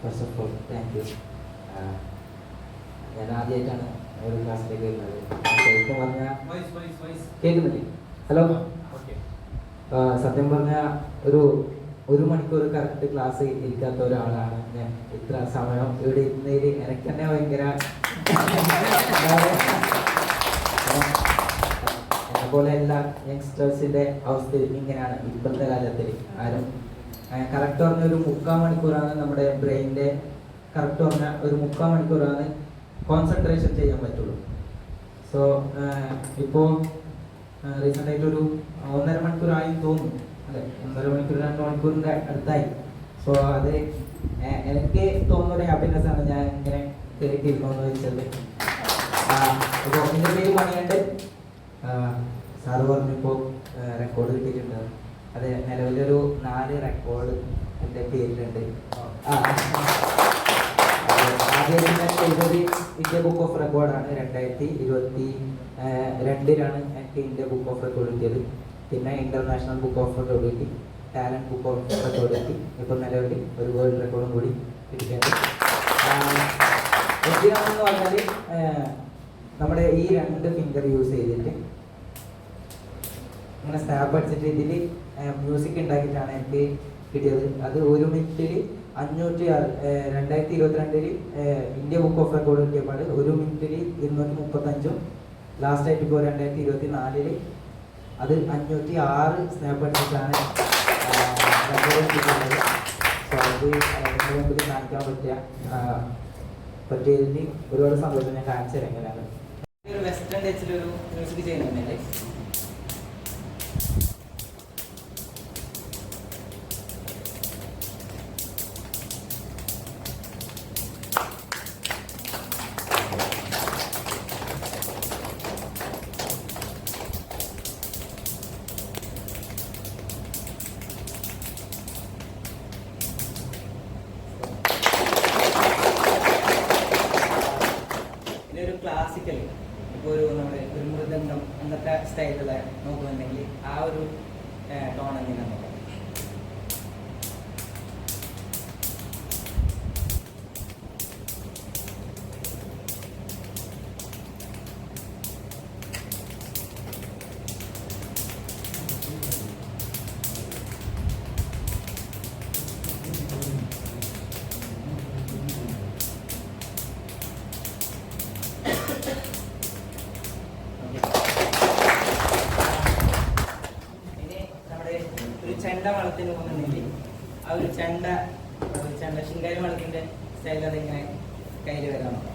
First of all thank you ഞാൻ ആദ്യമായിട്ടാണ് ഒരു ക്ലാസ്സിലേക്ക് വരുന്നത്. ശരിക്കും പറഞ്ഞാൽ കേൾക്കുന്നില്ലേ? ഹലോ സത്യം പറഞ്ഞാൽ ഒരു ഒരു മണിക്കൂർ കറക്റ്റ് ക്ലാസ് ഇരിക്കാത്ത ഒരാളാണ് ഞാൻ. ഇത്ര സമയം ഇവിടെ ഇരുന്നതിൽ എനിക്ക് തന്നെ ഭയങ്കര എന്നെ പോലെ എല്ലാ യങ്സ്റ്റേഴ്സിന്റെ അവസ്ഥ ഇങ്ങനെയാണ് ഇപ്പോഴത്തെ കാലത്തിൽ ആരും കറക്റ്റ് പറഞ്ഞ ഒരു മുക്കാൽ മണിക്കൂറാണ് നമ്മുടെ ബ്രെയിനിന്റെ കറക്റ്റ് പറഞ്ഞ ഒരു മുക്കാൽ മണിക്കൂറാണ് കോൺസെൻട്രേഷൻ ചെയ്യാൻ പറ്റുള്ളൂ. സോ ഇപ്പോൾ റീസെന്റ് ആയിട്ട് ഒരു ഒന്നര മണിക്കൂറായി തോന്നുന്നു അല്ലെ? ഒന്നര മണിക്കൂർ രണ്ട് മണിക്കൂറിന്റെ അടുത്തായി. സോ അത് എനിക്ക് തോന്നുന്ന ഹാപ്പിനെസ് ആണ് ഞാൻ ഇങ്ങനെ ഇപ്പോൾ എന്റെ പേര് മണിയുണ്ട് സാറ് പറഞ്ഞപ്പോൾ റെക്കോർഡ് കിട്ടിയിട്ടുണ്ട്. അതെ നിലവിലൊരു നാല് റെക്കോർഡ് എന്റെ പേരിലുണ്ട്. ഇന്ത്യ ബുക്ക് ഓഫ് റെക്കോർഡാണ് രണ്ടായിരത്തി ഇരുപത്തി രണ്ടിലാണ് എനിക്ക് ഇന്ത്യ ബുക്ക് ഓഫ് റെക്കോർഡ് കിട്ടിയത്. പിന്നെ ഇന്റർനാഷണൽ ബുക്ക് ഓഫ് റെക്കോർഡ് കിട്ടി ടാലന്റ് ബുക്ക് ഓഫ് റെക്കോർഡ് കിട്ടി ഇപ്പം നിലവിൽ ഒരു വേൾഡ് റെക്കോർഡും കൂടി കിട്ടിയിട്ടുണ്ട്. എന്ന് പറഞ്ഞാൽ നമ്മുടെ ഈ രണ്ട് ഫിംഗർ യൂസ് ചെയ്തിട്ട് ഇങ്ങനെ സ്റ്റാപ്പ് അടിച്ചിട്ട് ഇതിൽ മ്യൂസിക് ഉണ്ടാക്കിയിട്ടാണ് എനിക്ക് കിട്ടിയത്. അത് ഒരു മിനിറ്റിൽ അഞ്ഞൂറ്റി ആറ് രണ്ടായിരത്തി ഇരുപത്തിരണ്ടിൽ ഇന്ത്യ ബുക്ക് ഓഫ് റെക്കോർഡ് കിട്ടിയപ്പോൾ ഒരു മിനിറ്റിൽ ഇരുന്നൂറ്റി മുപ്പത്തഞ്ചും ലാസ്റ്റ് ആയിട്ട് ഇപ്പോൾ രണ്ടായിരത്തി ഇരുപത്തി നാലിൽ അത് അഞ്ഞൂറ്റി ആറ് സ്നാപ്പ് അടിച്ചിട്ടാണ് കാണിക്കാൻ പറ്റിയ പറ്റിയതിന് ഒരുപാട് സന്തോഷം ഞാൻ കാണിച്ചു തരാം എങ്ങനെയാണ് വെസ്റ്റേൺ ടച്ചിലൊരു മ്യൂസിക് ചെയ്യുന്നുണ്ടല്ലേ? ഇതൊരു ക്ലാസിക്കൽ ഇപ്പോൾ ഒരു നമ്മുടെ ഒരു മൃദംഗം അങ്ങനത്തെ സ്റ്റൈലുള്ള നോക്കുന്നുണ്ടെങ്കിൽ ആ ഒരു ടോൺ എങ്ങനെയാണ് നോക്കാം ചെണ്ട വളത്തിന് പോകുന്നുണ്ടെങ്കിൽ ആ ഒരു ചെണ്ട ചെണ്ട ശിങ്കാരി വളത്തിന്റെ സ്റ്റൈൽ അതിങ്ങനെ കയ്യിൽ വരാൻ നോക്കാം.